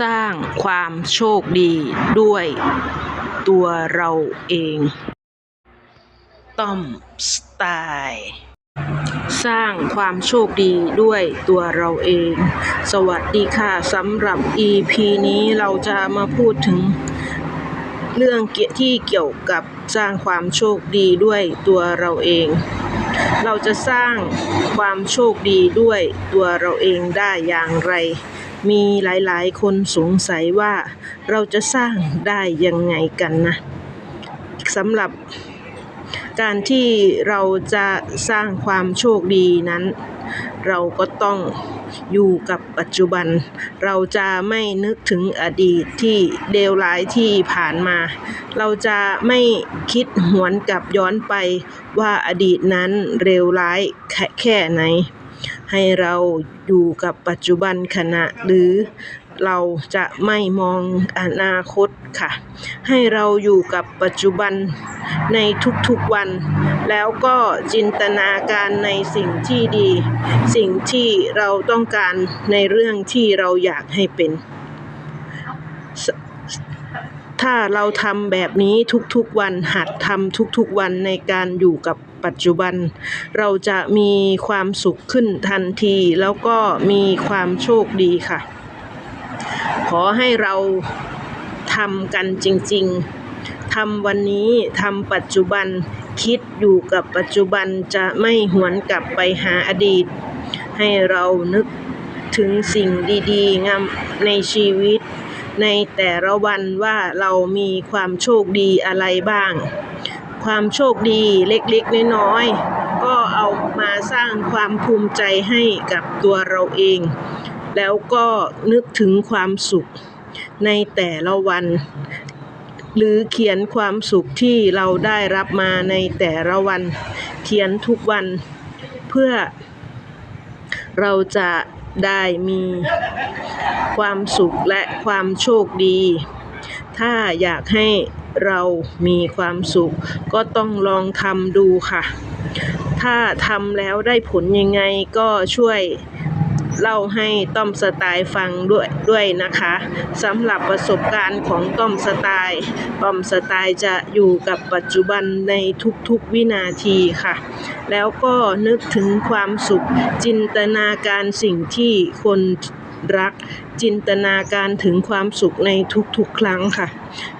สร้างความโชคดีด้วยตัวเราเอง ต้อมสไตล์สร้างความโชคดีด้วยตัวเราเอง สวัสดีค่ะสำหรับ EP นี้เราจะมาพูดถึง เรื่องเกี่ยที่เกี่ยวกับสร้างความโชคดีด้วยตัวเราเอง เราจะสร้างความโชคดีด้วยตัวเราเองได้อย่างไร มีหลายๆ คนสงสัยว่าเราจะสร้างได้ยังไงกันนะสำหรับการที่เราจะสร้างความโชคดีนั้น เราก็ต้องอยู่กับปัจจุบัน เราจะไม่นึกถึงอดีตที่เลวร้ายที่ผ่านมา เราจะไม่คิดหวนกลับย้อนไปว่าอดีตนั้นเลวร้ายแค่แค่ไหน ให้เราอยู่กับปัจจุบันขณะหรือ เราจะไม่มองอนาคตค่ะ ให้เราอยู่กับปัจจุบันในทุกๆวัน แล้วก็จินตนาการในสิ่งที่ดี สิ่งที่เราต้องการในเรื่องที่เราอยากให้เป็น ถ้าเราทำแบบนี้ทุกๆวัน หัดทำทุกๆวันในการอยู่กับปัจจุบัน เราจะมีความสุขขึ้นทันที แล้วก็มีความโชคดีค่ะ อให้เราทำกันจริง ๆ ทำวันนี้ ทำปัจจุบัน คิดอยู่กับปัจจุบันจะไม่หวนกลับไปหาอดีต ให้เรานึกถึงสิ่งดีๆงามในชีวิต ในแต่ละวันว่าเรามีความโชคดีอะไรบ้าง ความโชคดีเล็กๆ น้อยๆ ก็เอามาสร้างความภูมิใจให้กับตัวเราเอง แล้วก็นึกถึงความสุขในแต่ละวัน หรือเขียนความสุขที่เราได้รับมาในแต่ละวัน เขียนทุกวันเพื่อเราจะได้มีความสุขและความโชคดี ถ้าอยากให้เรามีความสุข ก็ต้องลองทำดูค่ะ ถ้าทำแล้วได้ผลยังไงก็ช่วย เล่าให้ต้อมสไตล์ฟังด้วยด้วยนะคะสำหรับประสบการณ์ของต้อมสไตล์ต้อมสไตล์จะอยู่กับปัจจุบันในทุกๆวินาทีค่ะ แล้วก็นึกถึงความสุขจินตนาการสิ่งที่คนรักจินตนาการถึงความสุขในทุกๆครั้งค่ะ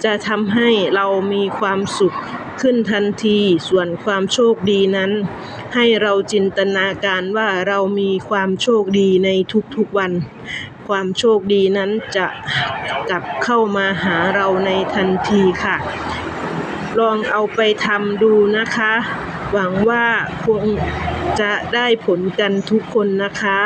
จะทำให้เรามีความสุข ขึ้นทันที ส่วนความโชคดีนั้น ให้เราจินตนาการว่าเรามีความโชคดีในทุกๆวัน ความโชคดีนั้นจะกลับเข้ามาหาเราในทันทีค่ะ ลองเอาไปทำดูนะคะ หวังว่าคงจะได้ผลกันทุกคนนะคะ